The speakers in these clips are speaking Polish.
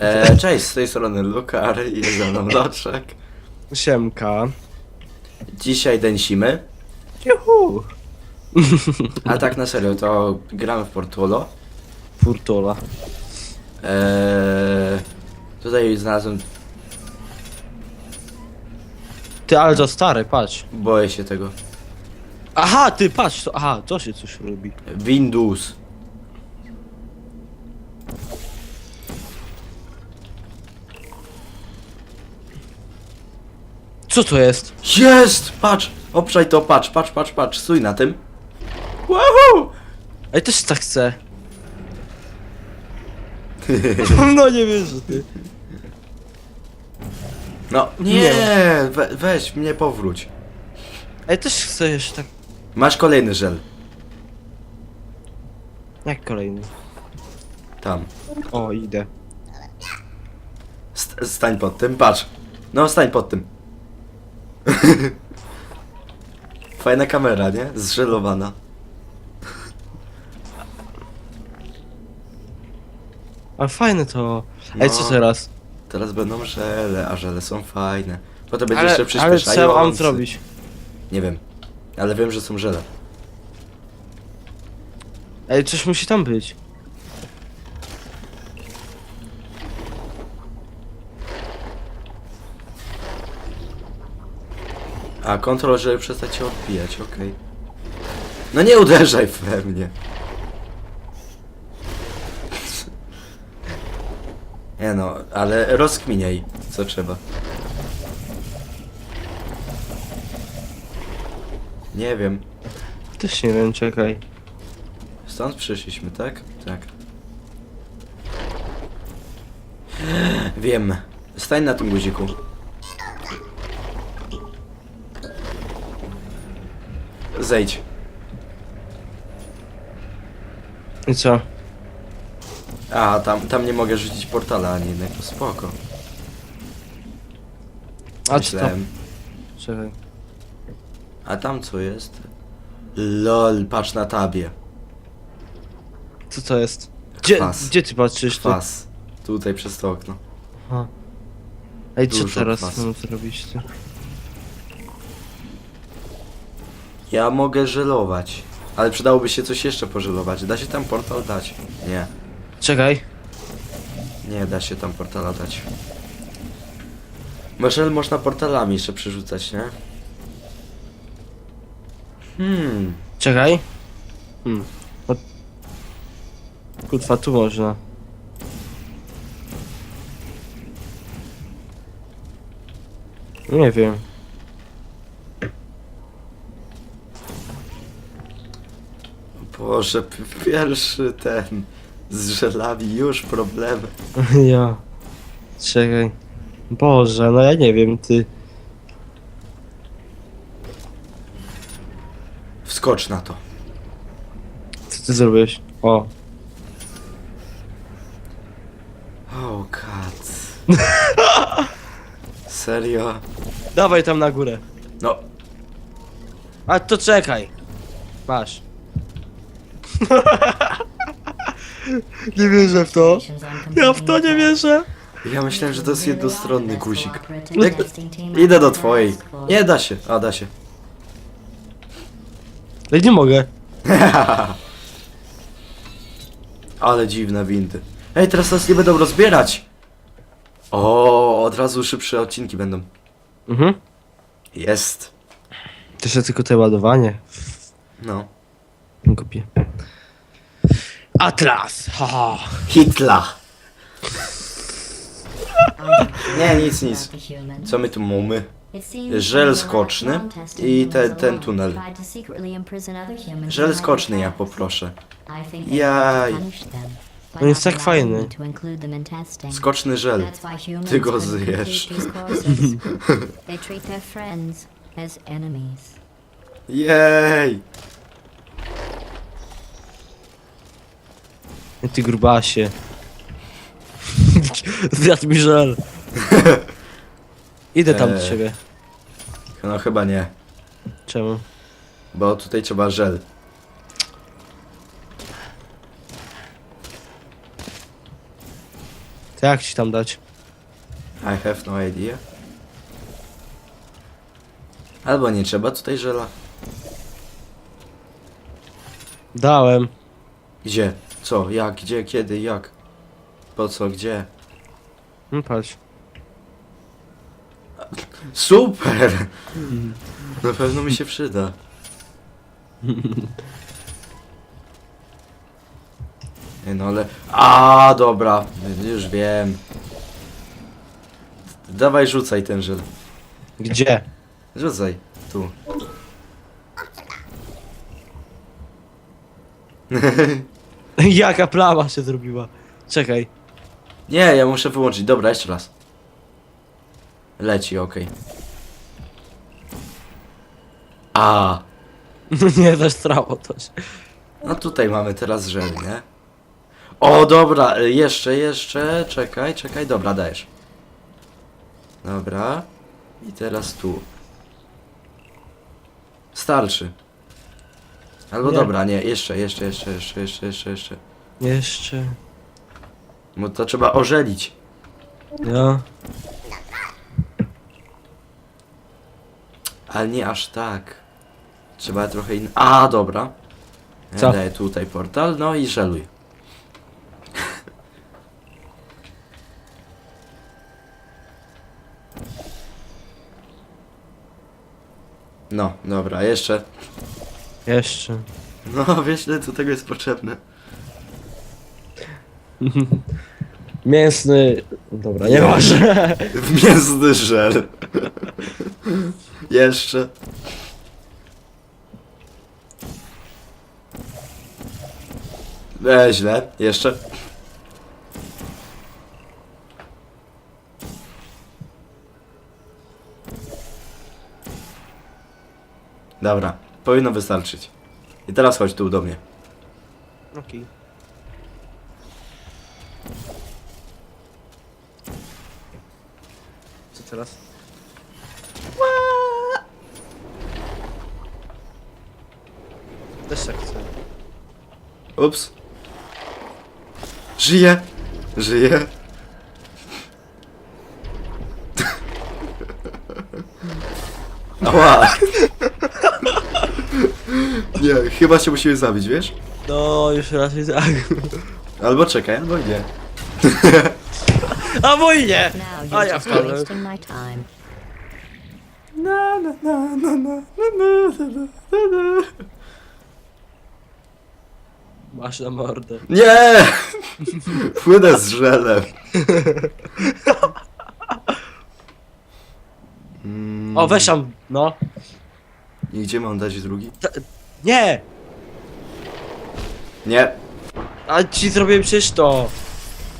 E, cześć, z tej strony Lukar i jest ze mną Loczek. Siemka. Dzisiaj dęsimy, Juhu. a tak na serio, to gramy w Portulo. Furtola. E, tutaj znalazłem, Ty, ale to stary, patrz. boję się tego, Aha, ty, patrz, to, aha, to się coś robi. Windows. Co to jest? Jest! Patrz! Obszaj to, patrz, patrz, patrz, patrz, stój na tym. Woohoo! Ej, też tak chcę. no nie wierzę, ty. No, nie, Nie we, weź mnie powróć. Ej, też chcę jeszcze tak. Masz kolejny żel. Jak kolejny? Tam. O, idę. St stań pod tym, patrz. No, stań pod tym. Fajna kamera, nie? Zżelowana. Ale fajne to. Ej, co No. teraz? Teraz będą żele, a żele są fajne. Potem będzie Ale, jeszcze ale co ja mam zrobić? Nie wiem. Ale wiem, że są żele. Ej, coś musi tam być. A, kontrol, żeby przestać się odbijać, okej. No nie uderzaj we mnie. Nie no, ale rozkminiaj, co trzeba. Nie wiem. Też nie wiem, czekaj. Stąd przyszliśmy, tak? Tak. Wiem. Stań na tym guziku. Zejdź. I co? A, tam, tam nie mogę rzucić portala ani jednego. Spoko. A co to? Myślałem. Czekaj. A tam co jest? LOL, patrz na tabie. Co to jest? Gdzie, Kwas. gdzie ty patrzysz tu? Kwas. Tutaj przez to okno. Aha. Ej, co Dużo teraz kwasu. mam zrobić ty? Ja mogę żelować. Ale przydałoby się coś jeszcze pożelować. Da się tam portal dać? Nie. Czekaj. Nie da się tam portala dać. Bo żel można portalami jeszcze przerzucać, nie? Hmm. Czekaj. Hmm. O... Kutwa, tu można. Nie wiem. Boże, p- pierwszy ten z żelami już problemy. ja. Czekaj. Boże, no ja nie wiem, ty. Wskocz na to. Co ty zrobiłeś? O. Oh god. Serio? Dawaj tam na górę. No, A to czekaj. Masz. Nie wierzę w to. Ja w to nie wierzę. ja myślałem, że to jest jednostronny guzik. Jak... Idę do twojej. Nie da się. A, da się. Ej, nie mogę. Ale dziwne windy. Ej, teraz nas nie będą rozbierać. O, od razu szybsze odcinki będą. Mhm. Jest. To jeszcze tylko te ładowanie. No. Kupię. Atlas! Haha. Hitler. Nie, nic, nic. Co my tu mamy? Żel skoczny i te, ten tunel. Żel skoczny ja poproszę. Jaj. Jaj. On jest tak fajny. Skoczny żel. Ty go zjesz. Jej! Ty grubasie. Zjadł mi żel. Idę tam do Eee. ciebie. No chyba nie. Czemu? Bo tutaj trzeba żel. To jak ci tam dać? I have no idea. Albo nie trzeba tutaj żela. Dałem. Gdzie? Co? Jak? Gdzie? Kiedy? Jak? Po co? Gdzie? No patrz. Super! Na pewno mi się przyda. Nie no ale... A dobra, już wiem. Dawaj rzucaj ten żel. Gdzie? Rzucaj, tu. Jaka plama się zrobiła? Czekaj. Nie, ja muszę wyłączyć. Dobra, jeszcze raz. Leci, okej. A, nie zastrało to się. no tutaj mamy teraz żel, nie? O, dobra, y, jeszcze, jeszcze, czekaj, czekaj, dobra, dajesz. Dobra. I teraz tu. Starczy. Albo Nie. dobra, nie, jeszcze, jeszcze, jeszcze, jeszcze, jeszcze, jeszcze, jeszcze. Jeszcze. Bo to trzeba ożelić. No. Ale nie aż tak. Trzeba trochę in... A, dobra. Ja Co? daję tutaj portal, no i żeluj. No, dobra, jeszcze. Jeszcze. No, wiesz, ile do tego jest potrzebne. Mięsny. Dobra, nie masz. Mięsny żel. jeszcze. E, źle. Jeszcze. Dobra, powinno wystarczyć. I teraz chodź tu do mnie. Okej. Co teraz? Też tak chcę. Ups. Żyje. Żyje. Ała. Nie, chyba się musimy zabić, wiesz? No, już raz jest tak. Albo czekaj, albo nie. A mój nie! Now A you're ja just wpadłem. wasting my time. Na, na, na, na, na, na, na, na, na, na. Masz na mordę. Nie! Płynę z żelem. Mm, O, weź tam, no. I gdzie mam dać drugi? Nie! Nie. A ci zrobiłem przecież to.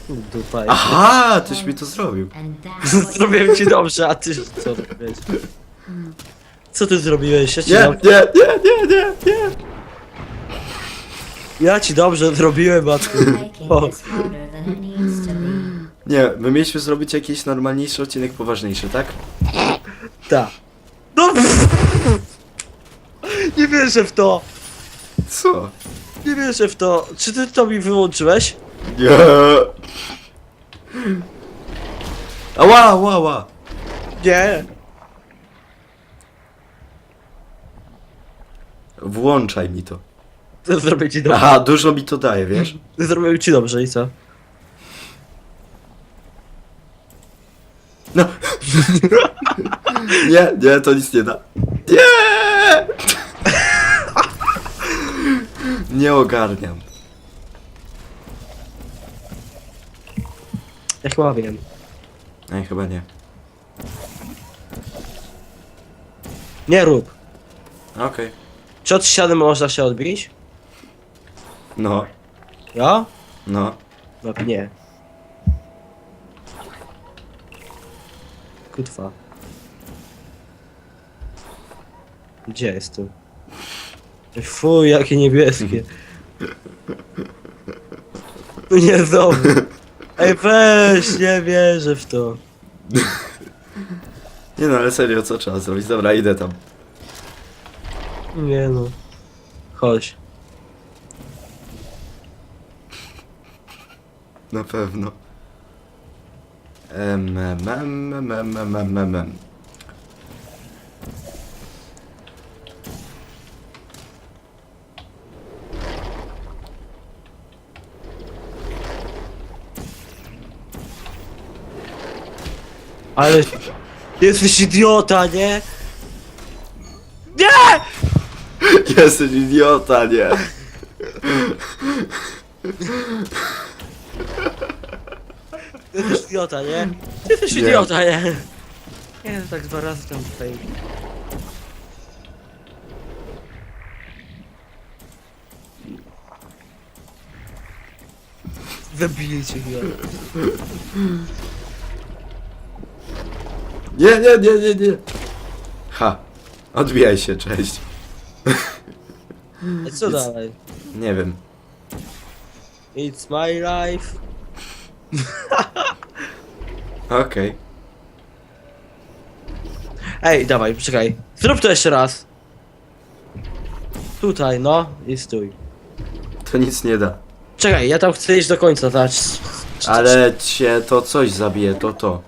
Dupa. Aha, tyś mi to zrobił. And that's what Zrobiłem ci dobrze, a ty co robiłeś? Co ty zrobiłeś? Ja ci, Nie, dam... nie, nie, nie, nie, nie. ja ci dobrze zrobiłem, matku. making O. this harder than it needs to be. Nie, my mieliśmy zrobić jakiś normalniejszy odcinek poważniejszy, tak? Tak. No. Nie wierzę w to. Co? Nie wierzę w to. Czy ty to mi wyłączyłeś? Nie. Ała, ała, ała. Nie. Włączaj mi to. Zrobię ci dobrze. Aha, dużo mi to daje, wiesz? Zrobiłem ci dobrze i co? No. Nie, nie, to nic nie da. Nie! Nie ogarniam. Ja chyba wiem. Ej, chyba nie. Nie rób. Okej. Czy od ściany można się odbić? No, Ja? no. No nie. Kutwa. Gdzie jest tu? Fuj, jakie niebieskie. Nie znowu. Ej weź, nie wierzę w to. Nie no, ale serio, co trzeba zrobić? Dobra, idę tam. Nie no. Chodź. Na pewno. Em, em, em, em, em, em, em, em, Ale... Jesteś idiota, nie? Nie! Jesteś idiota, nie? Jesteś idiota, nie? Jesteś Nie. idiota, nie? Nie, tak dwa razy tam tutaj... Zabiję cię, idiota. Nie, nie, nie, nie, nie. Ha. Odbijaj się, cześć. A co dalej? Nie wiem. It's my life. Okej. Ej, dawaj, poczekaj. Zrób to jeszcze raz. Tutaj, no i stój. To nic nie da. Czekaj, ja tam chcę iść do końca, tak? Ale cię to coś zabije, to to.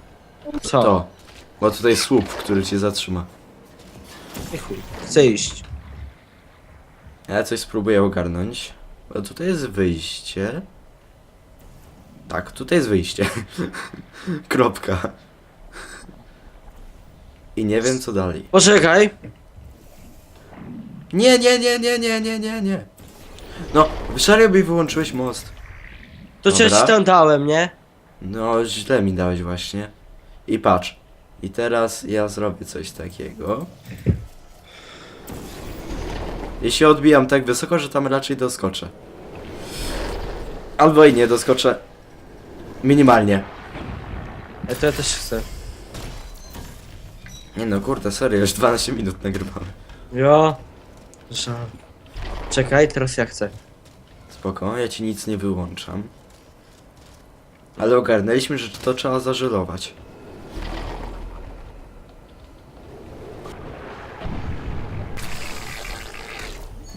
Co? To. Bo tutaj słup, który cię zatrzyma. Chuj. Chcę iść. Ja coś spróbuję ogarnąć. Bo tutaj jest wyjście. Tak, tutaj jest wyjście. Kropka. I nie wiem co dalej. Poczekaj. Nie, nie, nie, nie, nie, nie, nie, nie. No, serio by wyłączyłeś most. To cię Dobra. ci tam dałem, nie? No, źle mi dałeś właśnie. I patrz. I teraz ja zrobię coś takiego. I się odbijam tak wysoko, że tam raczej doskoczę. Albo i nie doskoczę. Minimalnie. Ej, to ja też chcę. Nie no, kurde, serio, już 12 minut nagrywamy. Jo. Żal. Czekaj, teraz ja chcę. Spoko, ja ci nic nie wyłączam. Ale ogarnęliśmy, że to trzeba zażelować.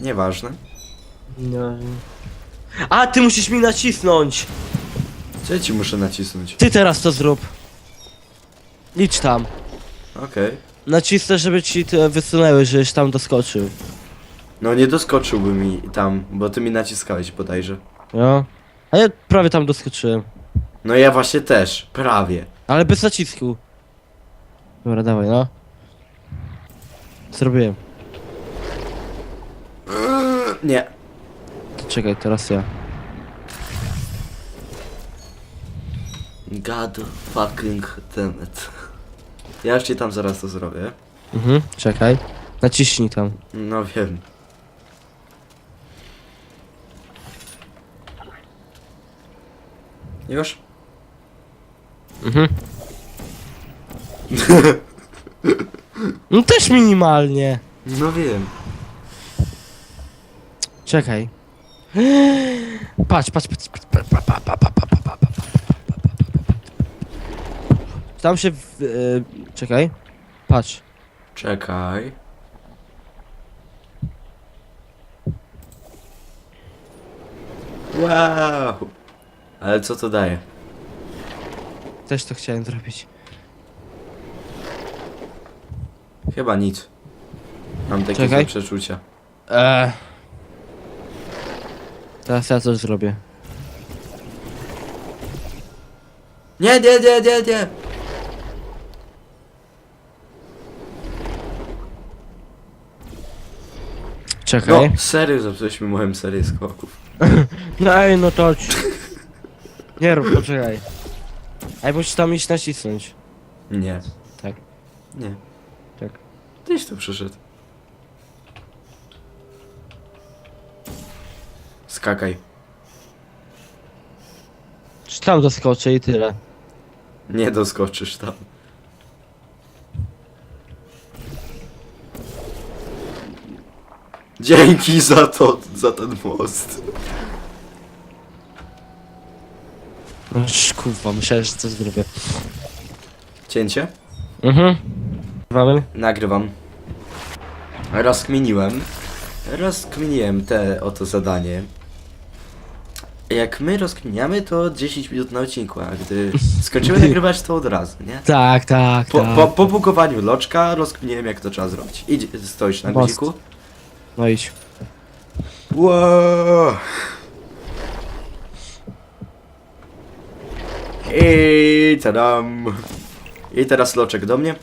Nieważne. No. A, ty musisz mi nacisnąć! Co ja ci muszę nacisnąć? Ty teraz to zrób. Licz tam. Okej. Nacisnę, żeby ci te wysunęły, żeś tam doskoczył. No nie doskoczyłby mi tam, bo ty mi naciskałeś bodajże. Jo. A ja prawie tam doskoczyłem. No ja właśnie też, prawie. Ale bez nacisku. Dobra, dawaj, no. Zrobiłem. Nie. To czekaj, teraz ja. God fucking damn. Ja już ci tam zaraz to zrobię. Mhm, czekaj. Naciśnij tam. No wiem. Już? Mhm. No też minimalnie. No wiem. Czekaj. Patrz, patrz, patrz, patrz, patrz, patrz, patrz, patrz, patrz, patrz, patrz, patrz. Tam się... W, e, czekaj. Patrz. Czekaj. Wow! Ale co to daje? Też to chciałem zrobić. Chyba nic. Mam takie Czekaj. przeczucia. Eee. Teraz ja coś zrobię. Nie, nie, nie, nie, nie! Czekaj. No, serio zepsułeś mi moją serię skoków. No ej, no to... ci- Nie rób, poczekaj. Ej, musisz tam iść nacisnąć. Nie. Tak. Nie. Tak. Tyś tu przyszedł. Skakaj. Czy tam doskoczę i tyle. Nie doskoczysz tam. Dzięki za to, za ten most. Kurwa, myślałem, że coś zrobię. Cięcie? Mhm. Mamy? Nagrywam. Rozkminiłem. Rozkminiłem te oto zadanie. Jak my rozkminiamy, to 10 minut na odcinku, a gdy skończymy nagrywać, to od razu, nie? Tak, tak, Po, tak. po, po bugowaniu loczka rozkminiłem, jak to trzeba zrobić. Idź, stoisz na Most. guziku. No idź. Wow. I tadam. I teraz loczek do mnie.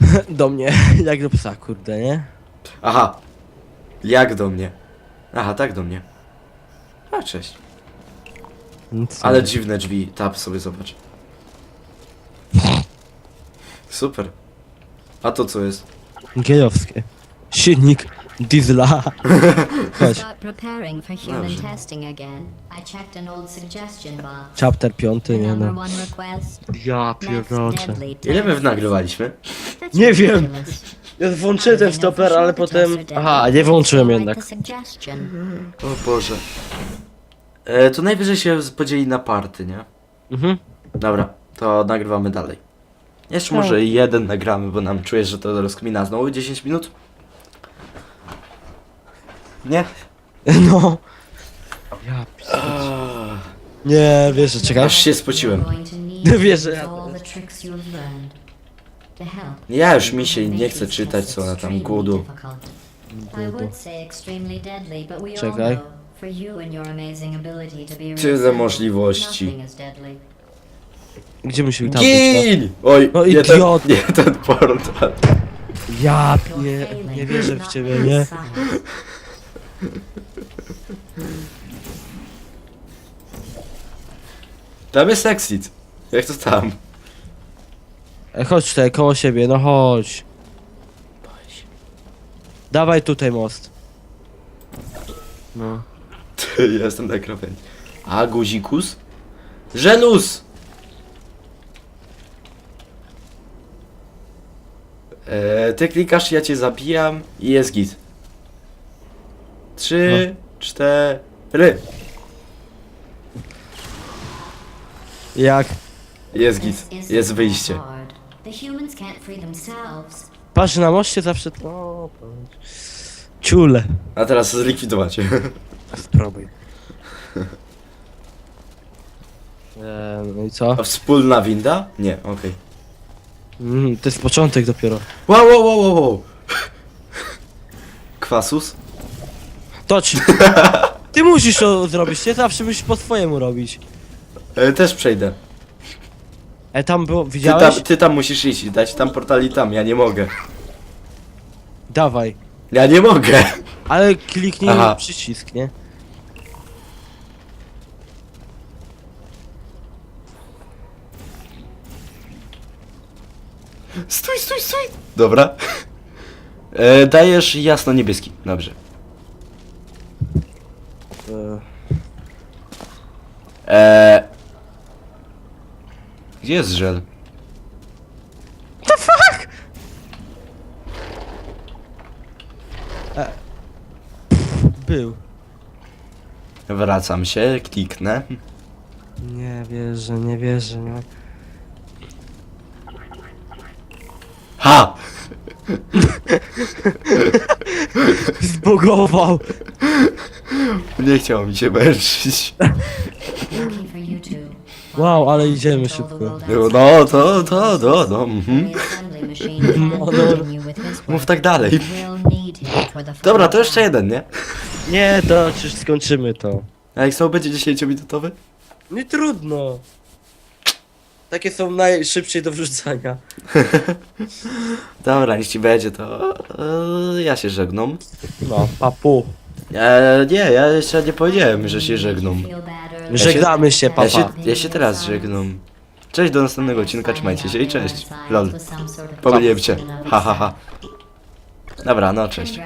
Do mnie, jak do psa, kurde, nie? Aha. Jak do mnie? Aha, tak do mnie. A, cześć. Nic Ale nie. dziwne drzwi. Tap sobie zobacz. Super. A to co jest? Gejowskie. Silnik diesla. Chodź. Start preparing for human Dobrze. testing again. I checked an old suggestion box. Chapter piąty, nie Number no. one request. Ja Next pierdolę. deadly Ile my test. That's Nie wiem. ridiculous. Ja włączyłem ten stoper, ale potem... Aha, nie włączyłem Like jednak. suggestion. O Boże. E, to najwyżej się podzieli na party, nie? Mhm. Dobra, to nagrywamy dalej. Jeszcze Tak. może jeden nagramy, bo nam czuję, że to rozkmina znowu 10 minut. Nie? No. Ja pierdolę. Nie, wiesz, że czekaj. Aż się spociłem. Wiesz, że ja. Ja już mi się nie chcę czytać, co ona tam głodu. Czekaj. For you and your amazing ability to be Tyle możliwości. nothing is deadly. Gdzie musimy tam być? Gin! Oj, No nie, ten, idiot. nie ten portal. Ja You're nie, failing, nie wierzę w not ciebie, nie? science. Tam jest exit. Jak to tam? Ej, chodź tutaj, koło siebie, no chodź. Dawaj tutaj most. No. Jestem na krawędzi. A guzikus? Żenus! E, ty klikasz, ja cię zabijam i jest git. Trzy, cztery. Jak? Jest git. Jest wyjście. Patrz na moście zawsze to... Ciule. A teraz zlikwidować. Spróbuj. Eee, no i co? A wspólna winda? Nie, okej. Mm, to jest początek dopiero. Wow, wow, wow, wow, wow. Kwasus? Toć! Ty musisz to zrobić, nie zawsze musisz po swojemu robić. E, też przejdę. E, tam było, Ty widziałeś? tam, ty tam musisz iść, dać tam portali tam, ja nie mogę. Dawaj. Ja nie mogę. Ale kliknij Aha. przycisk, nie? Stój, stój, stój. Dobra. E, dajesz jasno-niebieski. Dobrze. E, E, gdzie jest żel? był. Wracam się, kliknę. Nie wierzę, nie wierzę, nie. Ha! Zbugował! Nie chciało mi się męczyć. Lucky for you two. Wow, ale idziemy szybko. No, outside. no, to, to, to, no. Mhm. The assembly machine can't No, no. continue with his Mów work. tak dalej. We'll need him for the Dobra, final to jeszcze jeden, nie? Nie, to już skończymy to. A jak są będzie 10-minutowy? Nie trudno. Takie są najszybciej do wrzucania. Dobra, jeśli będzie, to e, ja się żegnam. No, papu. E, nie, ja jeszcze nie powiedziałem, że się żegnam. Się- Żegnamy się, Ja papa. się, ja się teraz żegnam. Cześć, do następnego odcinka, trzymajcie się i cześć. Lol. Pomyliłem cię. Ha, ha, ha. Dobra, no cześć.